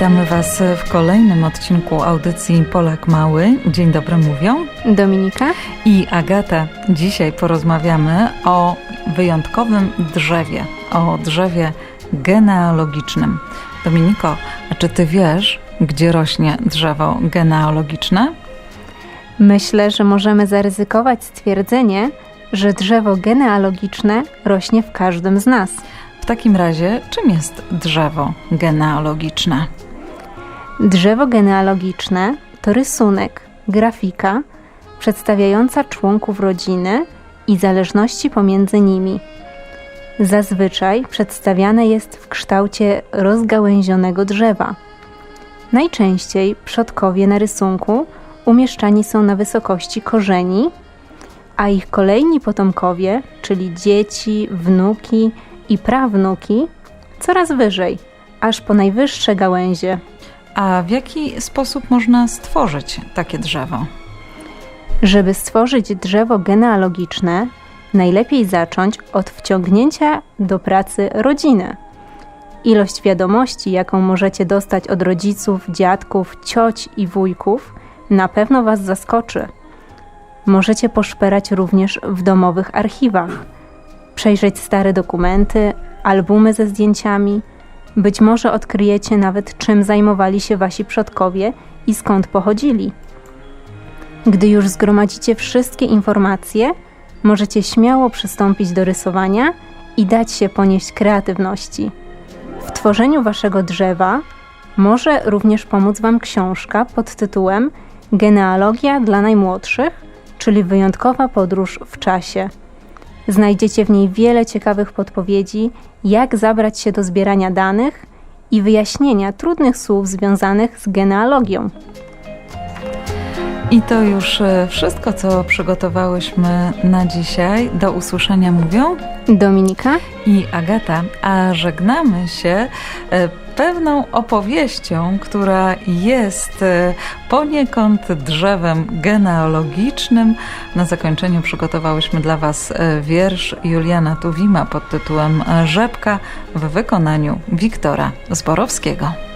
Witamy Was w kolejnym odcinku audycji Polak Mały. Dzień dobry mówią Dominika i Agata. Dzisiaj porozmawiamy o wyjątkowym drzewie, o drzewie genealogicznym. Dominiko, a czy Ty wiesz, gdzie rośnie drzewo genealogiczne? Myślę, że możemy zaryzykować stwierdzenie, że drzewo genealogiczne rośnie w każdym z nas. W takim razie, czym jest drzewo genealogiczne? Drzewo genealogiczne to rysunek, grafika przedstawiająca członków rodziny i zależności pomiędzy nimi. Zazwyczaj przedstawiane jest w kształcie rozgałęzionego drzewa. Najczęściej przodkowie na rysunku umieszczani są na wysokości korzeni, a ich kolejni potomkowie, czyli dzieci, wnuki i prawnuki, coraz wyżej, aż po najwyższe gałęzie. A w jaki sposób można stworzyć takie drzewo? Żeby stworzyć drzewo genealogiczne, najlepiej zacząć od wciągnięcia do pracy rodziny. Ilość wiadomości, jaką możecie dostać od rodziców, dziadków, cioć i wujków, na pewno Was zaskoczy. Możecie poszperać również w domowych archiwach, przejrzeć stare dokumenty, albumy ze zdjęciami. Być może odkryjecie nawet, czym zajmowali się Wasi przodkowie i skąd pochodzili. Gdy już zgromadzicie wszystkie informacje, możecie śmiało przystąpić do rysowania i dać się ponieść kreatywności. W tworzeniu Waszego drzewa może również pomóc Wam książka pod tytułem Genealogia dla najmłodszych, czyli wyjątkowa podróż w czasie. Znajdziecie w niej wiele ciekawych podpowiedzi, jak zabrać się do zbierania danych i wyjaśnienia trudnych słów związanych z genealogią. I to już e, wszystko, co przygotowałyśmy na dzisiaj. Do usłyszenia mówią Dominika i Agata, a żegnamy się e, pewną opowieścią, która jest e, poniekąd drzewem genealogicznym. Na zakończeniu przygotowałyśmy dla Was wiersz Juliana Tuwima pod tytułem Rzepka w wykonaniu Wiktora Zborowskiego.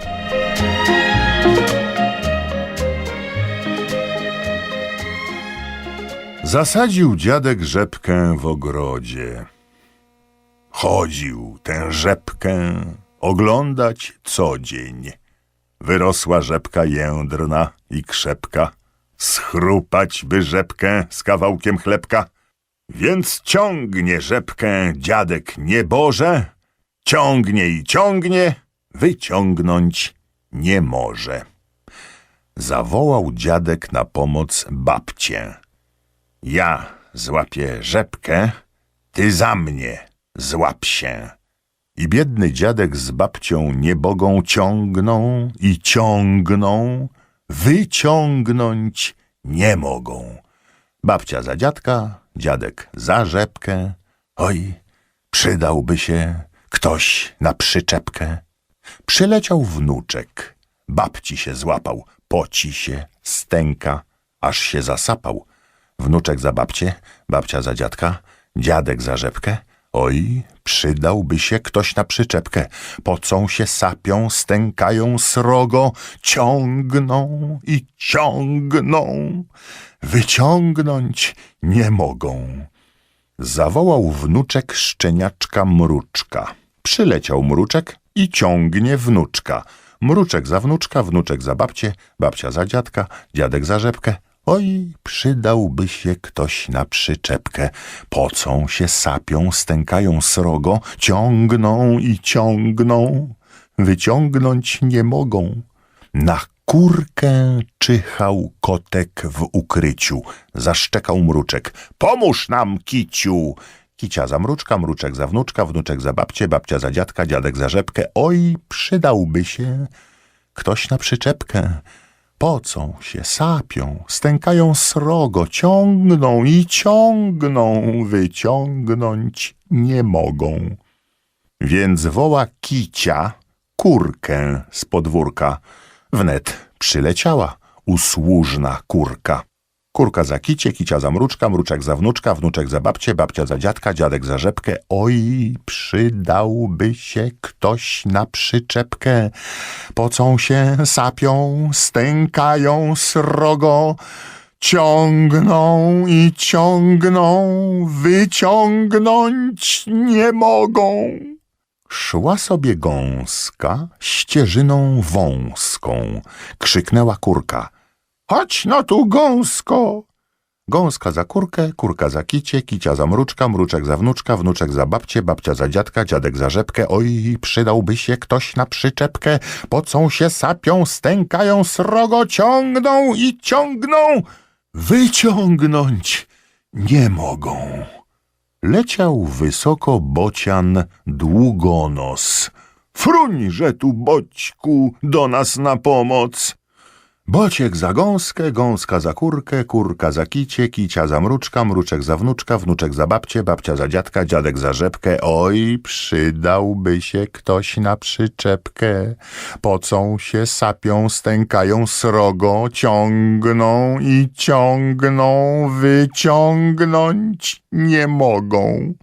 Zasadził dziadek rzepkę w ogrodzie. Chodził tę rzepkę oglądać co dzień. Wyrosła rzepka jędrna i krzepka, schrupać by rzepkę z kawałkiem chlebka. Więc ciągnie rzepkę dziadek nieboże, ciągnie i ciągnie, wyciągnąć nie może. Zawołał dziadek na pomoc babcię. Ja złapię rzepkę, ty za mnie złap się. I biedny dziadek z babcią niebogą ciągną i ciągną, wyciągnąć nie mogą. Babcia za dziadka, dziadek za rzepkę. Oj, przydałby się ktoś na przyczepkę. Przyleciał wnuczek, babci się złapał, poci się, stęka, aż się zasapał. Wnuczek za babcię, babcia za dziadka, dziadek za rzepkę. Oj, przydałby się ktoś na przyczepkę. Pocą się, sapią, stękają srogo, ciągną i ciągną. Wyciągnąć nie mogą. Zawołał wnuczek szczeniaczka mruczka. Przyleciał mruczek i ciągnie wnuczka. Mruczek za wnuczka, wnuczek za babcię, babcia za dziadka, dziadek za rzepkę. Oj, przydałby się ktoś na przyczepkę. Pocą się, sapią, stękają srogo, ciągną i ciągną. Wyciągnąć nie mogą. Na kurkę czyhał kotek w ukryciu. Zaszczekał mruczek. Pomóż nam, kiciu! Kicia za mruczka, mruczek za wnuczka, wnuczek za babcię, babcia za dziadka, dziadek za rzepkę. Oj, przydałby się ktoś na przyczepkę. Pocą się, sapią, stękają srogo, ciągną i ciągną, wyciągnąć nie mogą. Więc woła kicia kurkę z podwórka. Wnet przyleciała usłużna kurka. Kurka za kicie, kicia za mruczka, mruczek za wnuczka, wnuczek za babcię, babcia za dziadka, dziadek za rzepkę. Oj, przydałby się ktoś na przyczepkę. Pocą się, sapią, stękają srogo, ciągną i ciągną, wyciągnąć nie mogą. Szła sobie gąska ścieżyną wąską. Krzyknęła kurka. Chodź no tu, gąsko! Gąska za kurkę, kurka za kicie, kicia za mruczka, mruczek za wnuczka, wnuczek za babcię, babcia za dziadka, dziadek za rzepkę. Oj, przydałby się ktoś na przyczepkę. Pocą się, sapią, stękają srogo, ciągną i ciągną. Wyciągnąć nie mogą. Leciał wysoko bocian długonos. Fruńże tu, boćku, do nas na pomoc. Bociek za gąskę, gąska za kurkę, kurka za kicie, kicia za mruczka, mruczek za wnuczka, wnuczek za babcię, babcia za dziadka, dziadek za rzepkę. Oj, przydałby się ktoś na przyczepkę. Pocą się, sapią, stękają srogo, ciągną i ciągną, wyciągnąć nie mogą.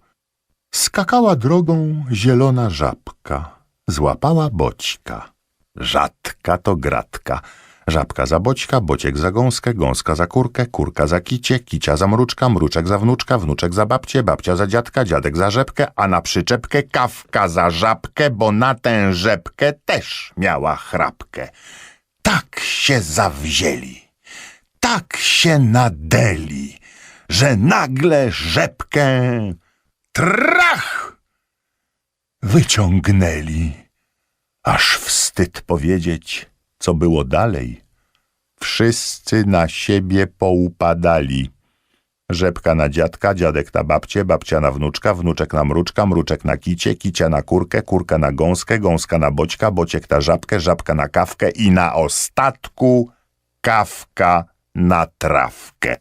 Skakała drogą zielona żabka, złapała boćka. Rzadka to gratka. Żabka za boćka, bociek za gąskę, gąska za kurkę, kurka za kicie, kicia za mruczka, mruczek za wnuczka, wnuczek za babcię, babcia za dziadka, dziadek za rzepkę, a na przyczepkę kawka za żabkę, bo na tę rzepkę też miała chrapkę. Tak się zawzięli, tak się nadeli, że nagle rzepkę trach wyciągnęli. Aż wstyd powiedzieć, co było dalej. Wszyscy na siebie poupadali. Rzepka na dziadka, dziadek na babcię, babcia na wnuczka, wnuczek na mruczka, mruczek na kicie, kicia na kurkę, kurka na gąskę, gąska na boćka, bociek na żabkę, żabka na kawkę i na ostatku kawka na trawkę.